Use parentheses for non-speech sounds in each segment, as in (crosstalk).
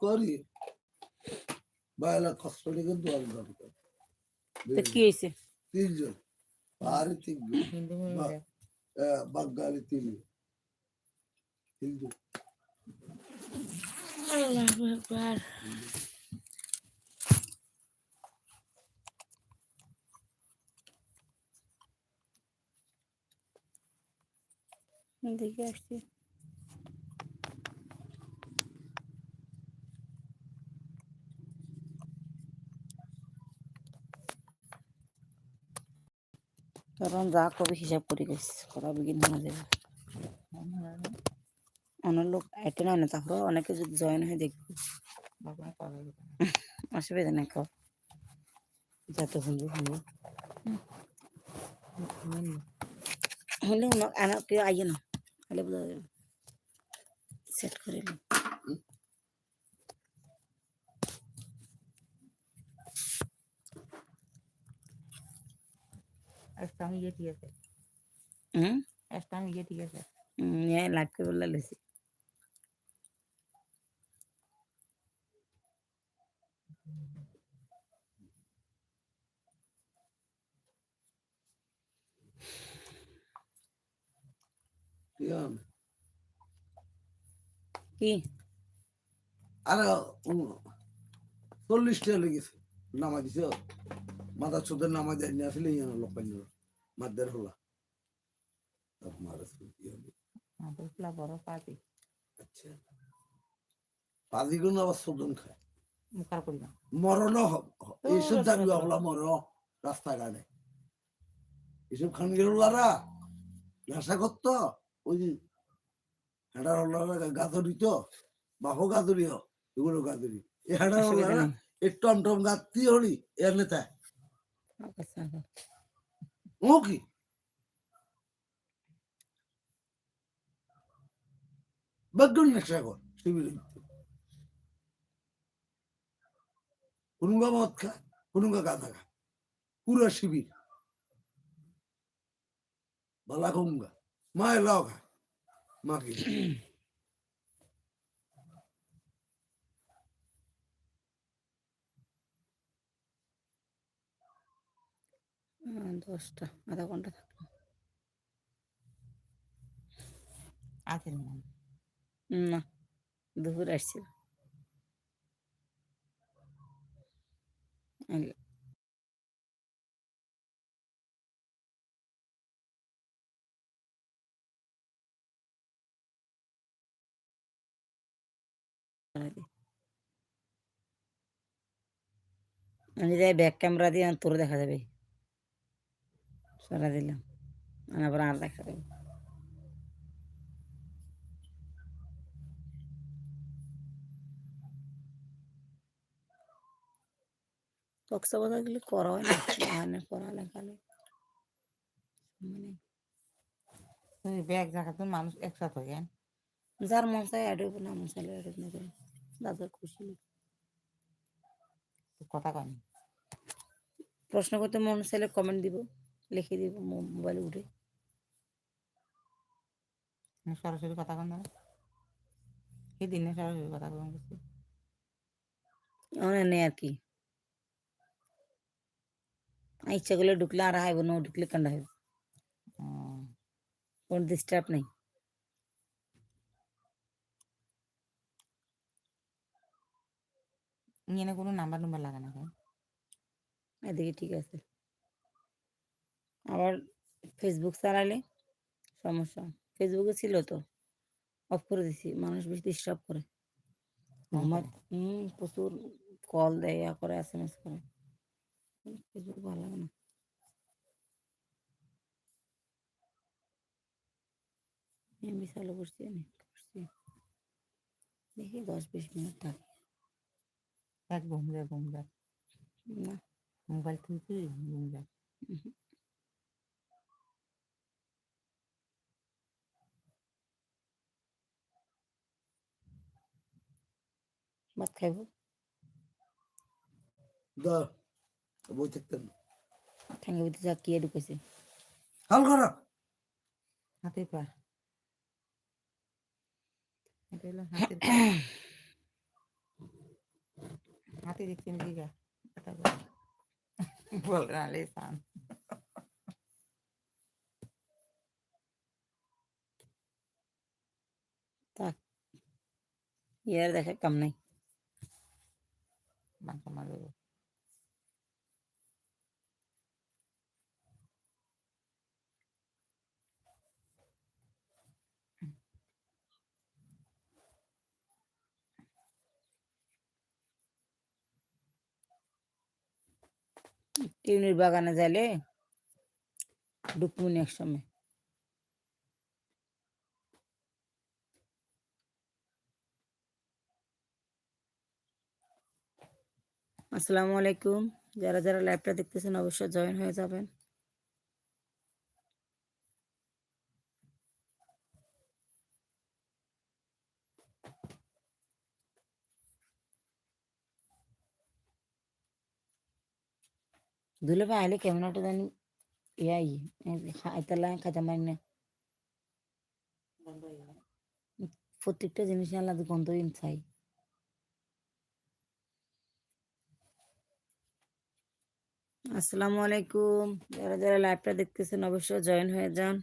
করি বাইলা কষ্ট লেগে দোয়াল দরকার তো কি হয়েছে তিনজন পাহাড়ে তিনজন হিন্দু বাহ। মহিলা আহ, বাঙালি তিনজন তিনজন আল্লাহু আকবার দেখে আসছি কারণ যা কবে হিসাব করে গেছে করা বিগিন হয়ে যাবে অনেক লোক এটে না তারপরে অনেকে যদি জয়েন হয়ে দেখবে। (laughs) অসুবিধা নেই খাও যত শুনব শুনব। হলে কেউ আইয়ে না। হলে বোঝা যাবে সেট করে নিই। একটা আমি ইয়ে ঠিক আছে হুম একটা আমি ইয়ে ঠিক আছে নিয়ে লাগতে বললে লেছি ইয়ান। কি আরে উম, চল্লিশ টাকা লেগেছে নামা দিছে মাথা চোদ্দের নামা দেয় নিয়ে আসলে ইয়ান লোক পাইনি মাদ্দের হলা। বড় আচ্ছা। পাজিগুলো আবার চোদ্দন খায়। মুখার করি না। মরণ এইসব জানবে হলা মর রাস্তাঘাটে। এসব খানগিরুলারা নেশা করত ওই যে হেডার হলারা গাদরি তো। বাহো গাদরি এগুলো গাদরি এ হেডার অসুবিধা হলারা এ টম টম গাত্তি হলি এর নেতা আচ্ছা, আচ্ছা। ও কি বেগুন শিবিরে কুনুঙ্গা মদ খায় কুনুঙ্গা গাঁদা খায় পুরো শিবির। বালা কুঙ্গা মায়ের লাও খায় মাকে। দশটা আধা ঘণ্টা থাকল। আছে না না দুপুর আসছিল। আমি যাই ব্যাক ক্যামেরা দিয়ে তোর দেখা যাবে। সরা দিলাম। আবার আর দেখা যাবে কক্সবাজার গেলে করা হয় না? হয় না পড়ালেখা মানে ব্যাগ জায়গাতে মানুষ একসাথে হয়ে গেন যার মন চায় অ্যাড হইব না মন চাইলে অ্যাড না করে দাদার খুশি। কথা কয়নি প্রশ্ন করতে মন চাইলে কমেন্ট দিব। লিখে দিব মোবাইলে উঠে আমি সরাসরি কথা কন না এই দিনে সরাসরি কথা কন করছি অনেক নেই আর কি আর ইচ্ছা করলে ঢুকলে আর হাইব না ঢুকলে কান্ডা হইব উম, কোনো ডিস্টার্ব নেই এখানে কোনো নাম্বার নাম্বার লাগে না কেন? এদিকে ঠিক আছে আবার ফেসবুক চালালে সমস্যা। ফেসবুকে ছিল তো অফ করে দিছি মানুষ বেশি ডিস্টার্ব করে। আমার হম প্রচুর কল দেয় ইয়া করে এস এম এস করে। ফেসবুক ভালো লাগে না। এমবি চালু করছি আমি করছি। দেখি দশ বিশ মিনিট থাকে। এক ঘুম যায় ঘুম যায় না। মোবাইল তুলছি ঘুম যায় উহুম। ভাত খাইব দা বই থাকতেন ঠ্যাঙ্গে ভিতরে যা কিয়ে ঢুকেছে হাল করা হাতে পা এটা হলো হাতের পা। বাতি দিচ্ছেন দিঘা এটা করে। বললেন আলে সান ইয়ার দেখে কাম নাই মাংস মারবে টিউনির বাগানে যাইলে ডুকমুনি এক সময়। আসসালামু আলাইকুম। যারা যারা লাইভটা দেখতেছেন অবশ্যই জয়েন হয়ে যাবেন। দুলে ভাই, আইলে কেমন একটা জানি। ইয়াই খাইতালা খাইতে মারি না। প্রত্যেকটা জিনিস আলাদা গন্ধ চাই আসসালামু আলাইকুম। যারা যারা লাইভটা দেখতেছেন অবশ্যই জয়েন হয়ে যান।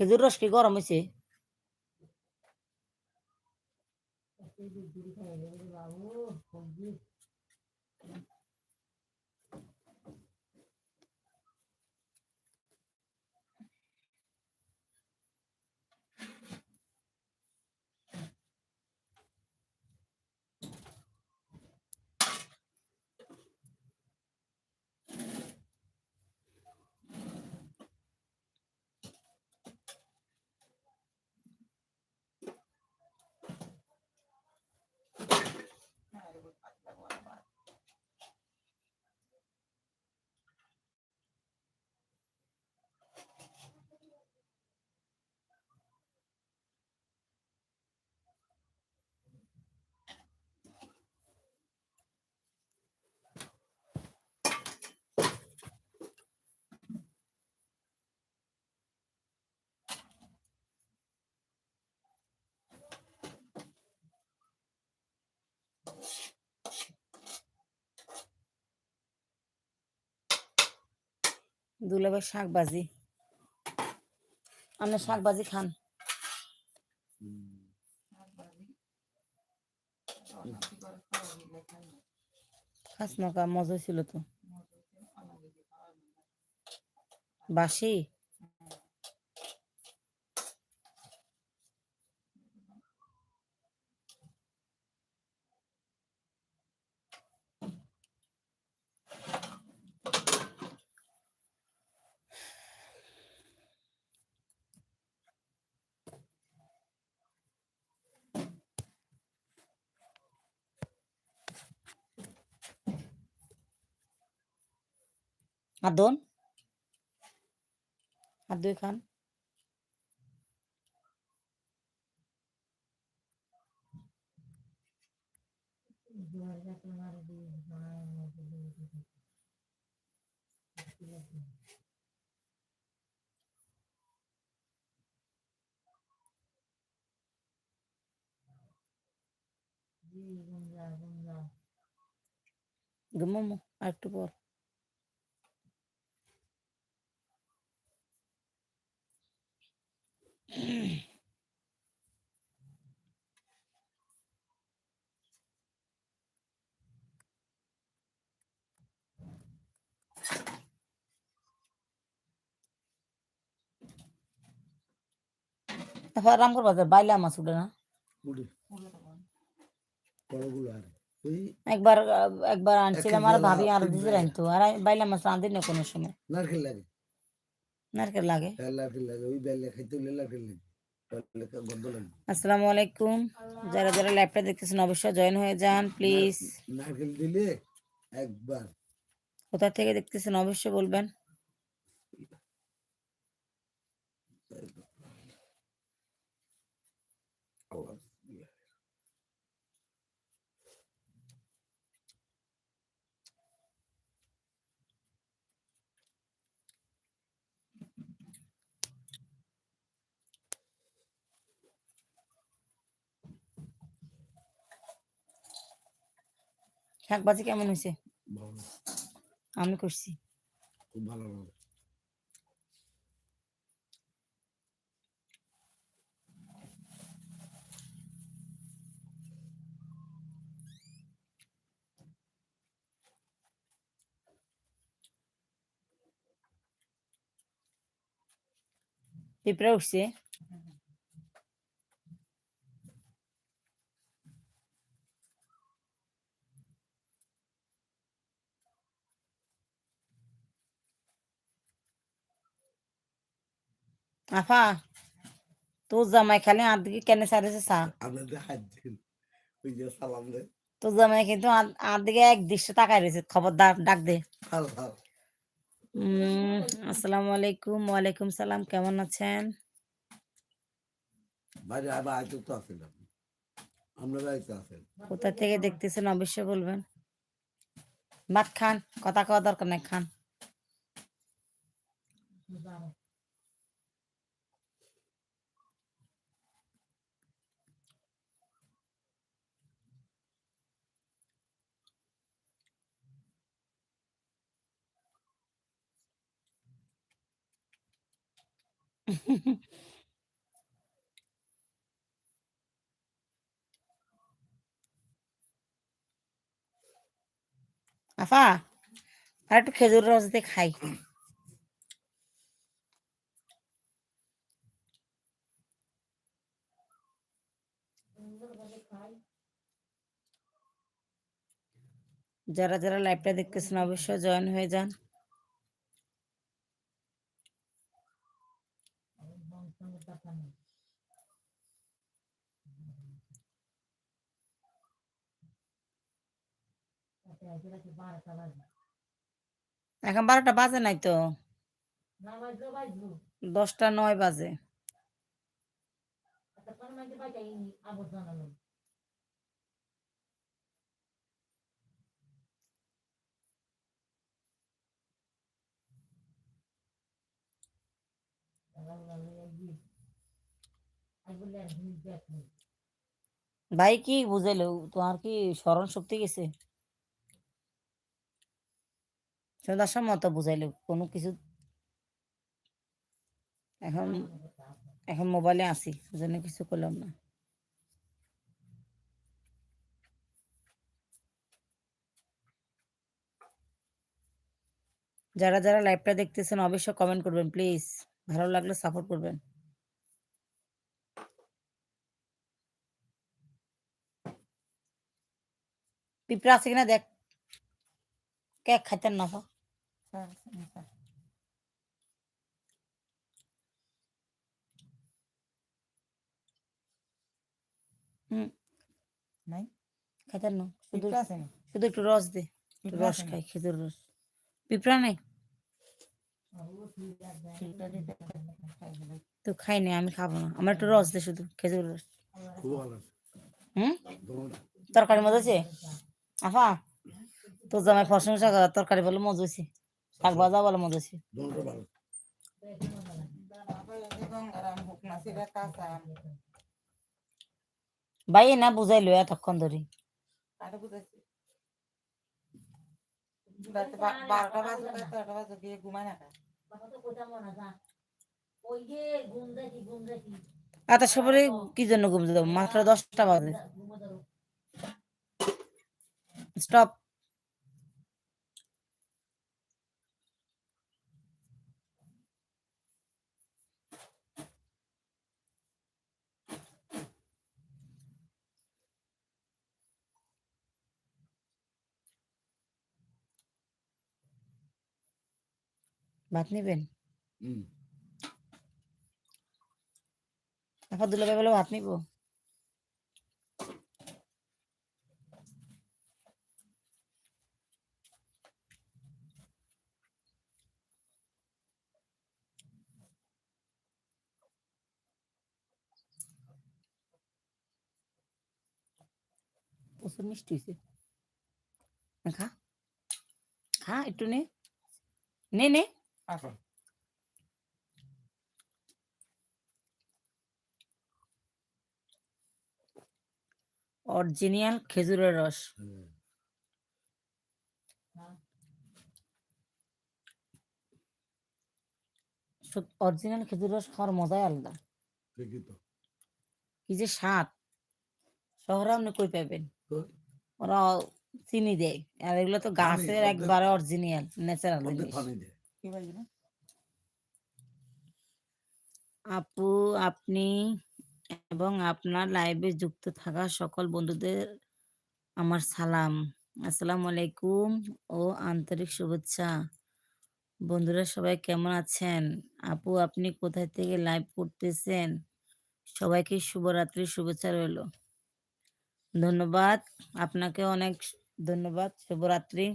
খেজুর রস কি গরম হয়েছে দুলে ভাই শাক ভাজি আপনি শাক ভাজি খান? খাস না কা মজা ছিল তো। বাসি হাত ধোন হাত ধুয়ে খান ঘুমামো আর একটু পর রামপুর বাজার বাইলা মাছ উঠে না? একবার একবার আনছিলাম আর ভাবি আর দিতে। রাখতো আর বাইলা মাছ রাঁধি না কোনো সময়। নারকেল লাগে। নারকেল লাগে। হ্যাঁ লাগে। আসসালামু আলাইকুম। যারা যারা ল্যাপটপ দেখতেছেন অবশ্যই জয়েন হয়ে যান প্লিজ নারকেল দিলে একবার। কোথা থেকে দেখতেছেন অবশ্যই বলবেন। শাক ভাজি কেমন হয়েছে আমি করছি। খুব ভালো উঠছে। আফা তোর জামাই খালি আর দিকে কেন সারেছে দেন তোর জামাই কিন্তু আর দিকে এক দৃশ্য তাকায় রয়েছে খবরদার ডাক দে। আসসালামু আলাইকুম ওয়ালাইকুম সালাম কেমন আছেন? কোথা থেকে দেখতেছেন অবশ্যই বলবেন। ভাত খান কথা কওয়া দরকার নাই খান। (laughs) আফা, আর একটু খেজুর রস দিয়ে খাই। যারা যারা লাইভটা দেখতেছেন, অবশ্যই জয়েন হয়ে যান। এখন বারোটা বাজে নাই তো? দশটা নয় বাজে। ভাই কি বুঝাইলো? তোমার কি স্মরণ শক্তি গেছে? সন্ধ্যার সময় তো বুঝাইলো, কোনো কিছু এখন এখন মোবাইলে আসি জন্য কিছু করলাম না। যারা যারা লাইভটা দেখতেছেন, অবশ্যই কমেন্ট করবেন প্লিজ ভালো লাগলে সাপোর্ট করবেন। পিঁপড়া আছে কিনা দেখ। কেক খাইতেন না হুম নাই না শুধু আছে একটু রস দে রস খাই খেজুর রস পিঁপড়া নাই। তো খাই না আমি খাব না আমার একটু রস দে শুধু খেজুর রস হুম তরকারি মজা আছে আফা তোর জামাই প্রশংসা কর তরকারি বলে মজা হয়েছে শাক ভাজা মজা ভালো কাঁচা আম। ভাই, না বুঝাইলো এতক্ষণ ধরে। এত সবারই কি জন্য ঘুম দেবো? মাত্র দশটা বাজে। স্টপ ভাত নেবেন? আফাদুল্লাহ ভাই বলে ভাত নিব। প্রচুর মিষ্টি হয়েছে। খা। খা একটু নে। নে নে। আসো অরিজিনাল খেজুরের রস। অরিজিনাল খেজুর রস খাওয়ার মজাই আলাদা। ঠিকই তো। কি যে স্বাদ। শহরে আপনি কই পাবেন ওরা চিনি দেয়। আর এগুলো তো গাছের একবারে অরিজিনাল ন্যাচারাল জিনিস। আপু, আপনি এবং আপনার লাইভে যুক্ত থাকা সকল বন্ধুদের আমার সালাম। আসসালামু আলাইকুম ও আন্তরিক শুভেচ্ছা। বন্ধুরা, সবাই কেমন আছেন? আপু, আপনি কোথায় থেকে লাইভ করতেছেন? সবাইকে শুভরাত্রি, শুভেচ্ছা রইল। ধন্যবাদ। আপনাকে অনেক ধন্যবাদ। শুভরাত্রি।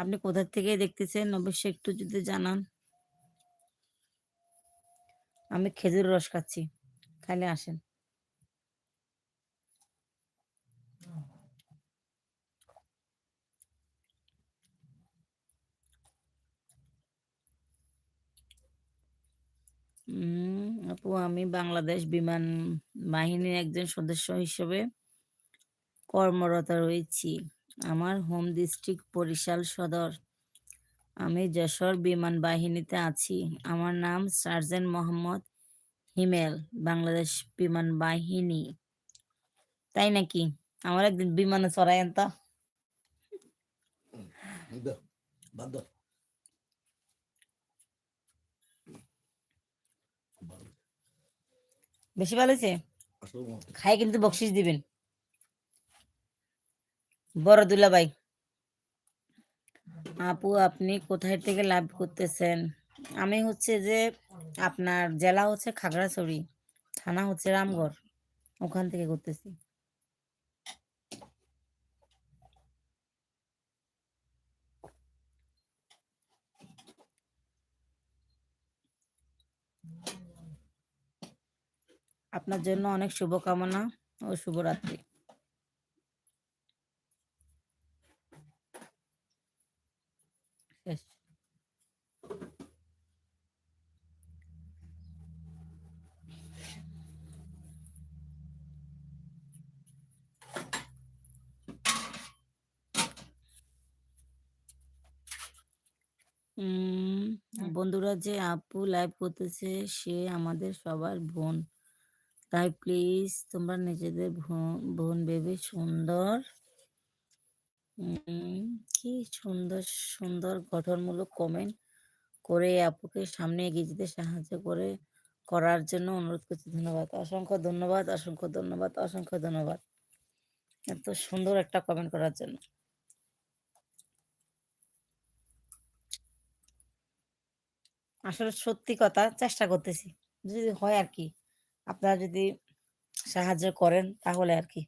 আপনি কোথা থেকে দেখতেছেন? অবশ্যই একটু যদি জানান। আমি খেজুর রস খাচ্ছি। খাইলে আসেন। আপু, আমি বাংলাদেশ বিমান বাহিনীর একজন সদস্য হিসেবে কর্মরত রয়েছি। আমার হোম ডিস্ট্রিক্ট বরিশাল সদর। আমি যশোর বিমান বাহিনীতে আছি। আমার নাম সার্জেন্ট মোহাম্মদ হিমেল বাংলাদেশ বিমান বাহিনী। তাই নাকি? আমার একদিন বিমানে চড়াইন তো। দাও বাদ দাও ভালো। বেশি ভালো হয়েছে? খাই কিন্তু বকশিস দিবেন। বড় দুলাভাই আপু, আপনি কোথায় থেকে লাভ করতেছেন? আমি হচ্ছে যে আপনার জেলা হচ্ছে খাগড়াছড়ি, থানা হচ্ছে রামগড়। ওখান থেকে করতেছি। আপনার জন্য অনেক শুভকামনা ও শুভরাত্রি। উম, বন্ধুরা যে আপু লাইভ করতেছে সে আমাদের সবার বোন। তাই প্লিজ তোমরা নিজেদের বোন- বোন ভেবে সুন্দর। কি সুন্দর সুন্দর গঠনমূলক কমেন্ট করে আপুকে সামনে এগিয়ে যেতে সাহায্য করে করার জন্য অনুরোধ করছি। ধন্যবাদ। অসংখ্য ধন্যবাদ অসংখ্য ধন্যবাদ অসংখ্য ধন্যবাদ। এত সুন্দর একটা কমেন্ট করার জন্য। আসলে সত্যি কথা চেষ্টা করতেছি। যদি হয় আর কি আপনারা যদি সাহায্য করেন তাহলে আর কি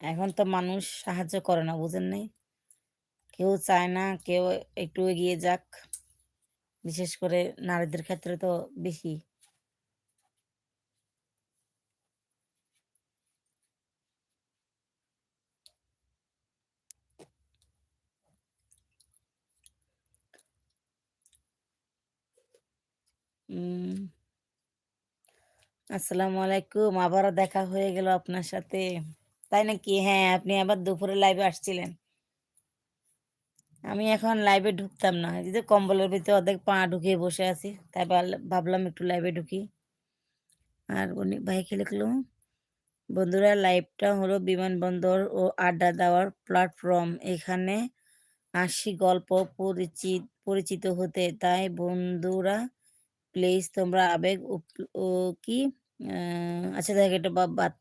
এখন তো মানুষ সাহায্য করে না, বুঝেন নাই? কেউ চায় না, কেউ একটু এগিয়ে যাক। বিশেষ করে নারীদের ক্ষেত্রে তো বেশি। আসসালামু আলাইকুম, আবারও দেখা হয়ে গেল আপনার সাথে। তাই নাকি? হ্যাঁ আপনি আবার দুপুরে লাইভে আসছিলেন। আমি এখন লাইভে ঢুকতাম না। এই যে কম্বলের ভিতরে অর্ধেক পা ঢুকিয়ে বসে আছি, তাই ভাবলা- ভাবলাম একটু লাইভে ঢুকি। আর উনি ভাইকে লিখলো? বন্ধুরা লাইভটা হলো বিমানবন্দর ও আড্ডা দেওয়ার প্ল্যাটফর্ম এখানে আসি গল্প পরিচিত পরিচিত হতে। তাই বন্ধুরা প্লিজ তোমরা আবেগ ও কি? আচ্ছা দেখ এটা বাদ।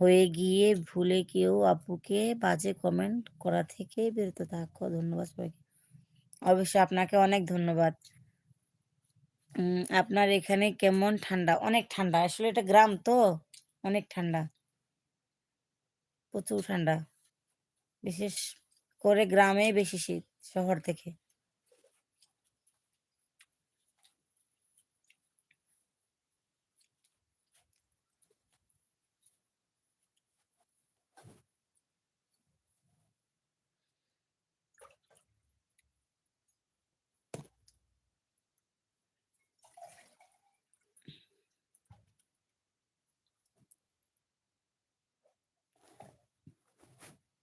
হয়ে গিয়ে ভুলে কেউ আপুকে বাজে কমেন্ট করা থেকে বিরত থাকো। ধন্যবাদ সবাইকে। অবশ্যই আপনাকে অনেক ধন্যবাদ। আপনার এখানে কেমন ঠান্ডা? অনেক ঠান্ডা। আসলে এটা গ্রাম তো। অনেক ঠান্ডা। প্রচুর ঠান্ডা। বিশেষ করে গ্রামে বেশি শীত, শহর থেকে।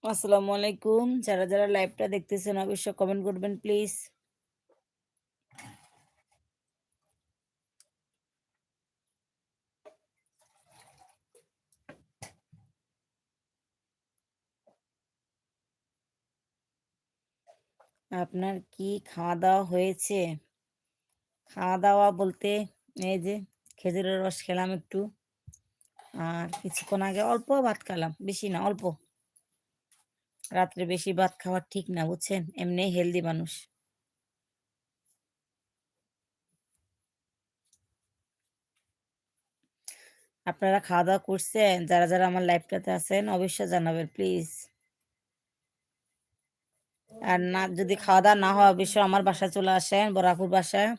আসসালামু আলাইকুম। যারা যারা লাইভটা দেখতেছেন, অবশ্যই কমেন্ট করবেন প্লিজ আপনার কি খাওয়া দাওয়া হয়েছে? খাওয়া দাওয়া বলতে এই যে খেজুরের রস খেলাম একটু। আর কিছুক্ষণ আগে অল্প ভাত খেলাম, বেশি না, অল্প। রাত্রে বেশি ভাত খাওয়া ঠিক না, বুঝছেন? এমনি হেলদি মানুষ। আপনারা খাওয়া দাওয়া করছেন, যারা যারা আমার লাইভটাতে আছেন, অবশ্যই জানাবেন প্লিজ আর না, যদি খাওয়া দাওয়া না হয়, অবশ্যই আমার বাসায় চলে আসেন বরাপুর বাসায়।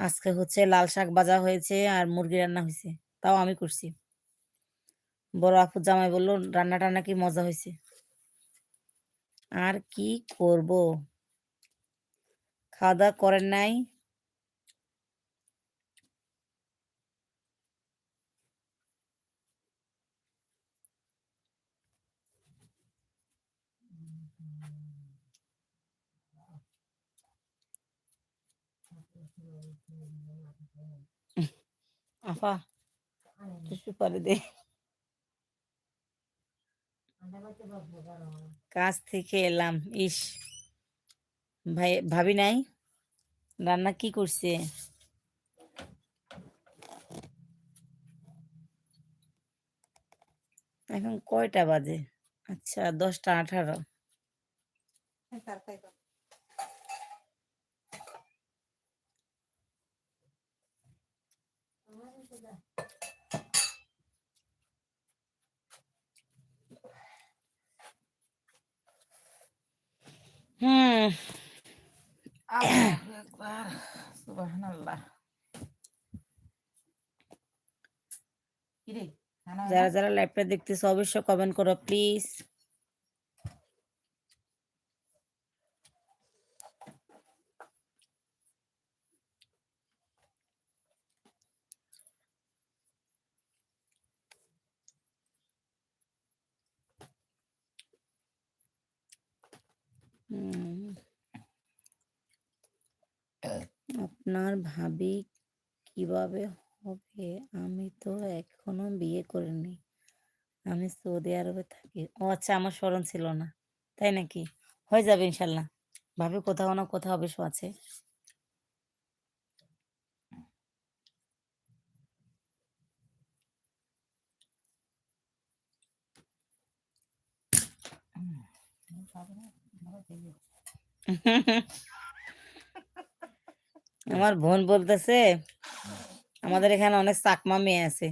আজকে হচ্ছে লাল শাক ভাজা হয়েছে আর মুরগি রান্না হয়েছে। তাও আমি করছি। বড় আপুর জামাই বলল, রান্নাটা নাকি মজা হয়েছে। আর কি করব? খাওয়া দাওয়া করেন নাই? আফা পরে দে। কাজ থেকে এলাম, ইস। ভাই, ভাবি নাই? রান্না কি করছে? এখন কয়টা বাজে? আচ্ছা দশটা আঠারো। হুম যারা? যারা লাইভটা দেখতেছে অবশ্যই কমেন্ট করো প্লিজ আপনার ভাবি কীভাবে হবে? আমি তো এখনও বিয়ে করিনি। আমি সৌদি আরবে থাকি। ও আচ্ছা আমার স্মরণ ছিল না। তাই নাকি? হয়ে যাবে ইনশাল্লাহ। ভাবি কোথাও না কোথাও অবশ্য আছে খাবে না? ভালো থেকে। আমার বোন বলতেছে আমাদের এখানে অনেক চাকমা মেয়ে আছে।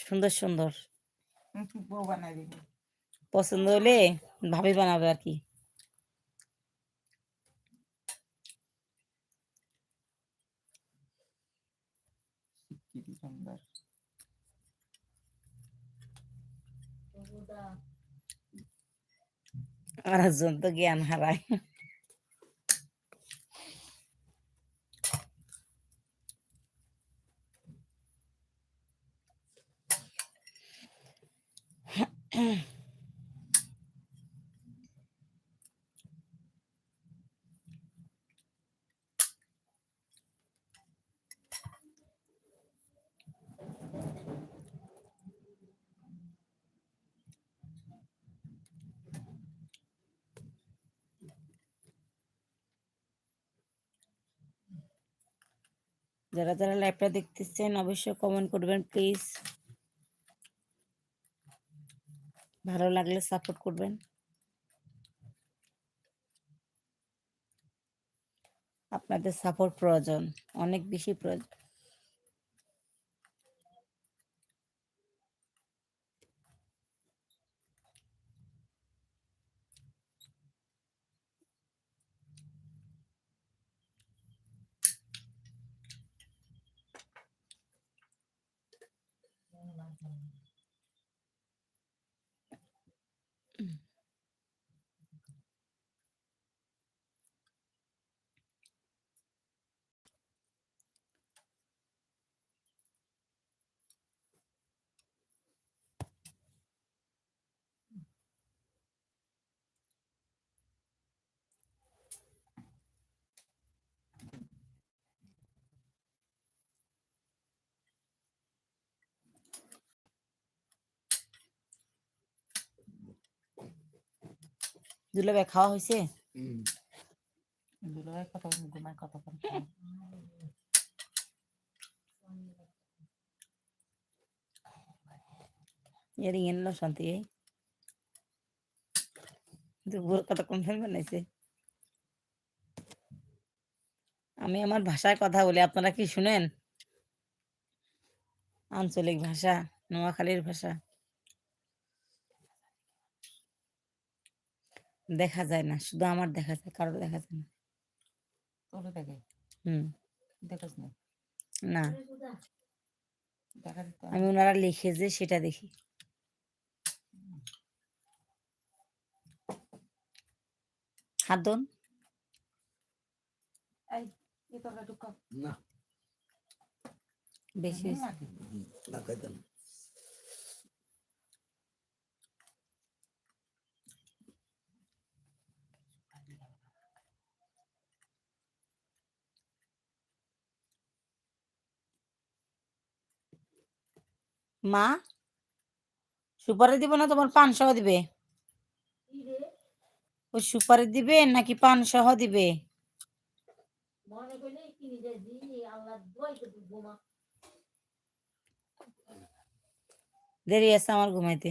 সুন্দর সুন্দর। পছন্দ হলে ভাবি বানাবে আর কি শিক্ষিত সুন্দর আর একজন তো জ্ঞান হারায় যারা যারা লাইভটা দেখতেছেন, অবশ্যই কমেন্ট করবেন প্লিজ ভালো লাগলে সাপোর্ট করবেন। আপনাদের সাপোর্ট প্রয়োজন, অনেক বেশি প্রয়োজন। দুলাভাই খাওয়া হয়েছে হুম। দুলাভাই কত ঘুমায় কতক্ষণ এর ইয়েন লো শান্তি এই। বানাইছে? আমি আমার ভাষায় কথা বলি আপনারা কি শুনেন? আঞ্চলিক ভাষা নোয়াখালীর ভাষা। দেখা যায় না। শুধু আমার দেখা যায় কারোর দেখা যায় না। তোরে দেখে হুম। দেখিস না? না। আমি ওনারা লিখে যে সেটা দেখি। হাত ধন। এই এই তরকারি টুক না। বেশি হয়েছে। নাকি হুম, না খাইতে না। মা, সুপারি দিব না তোমার পান সহ দিবে? ও সুপারি দিবে নাকি পান সহ দিবে? দেরি আছে আমার ঘুমাইতে।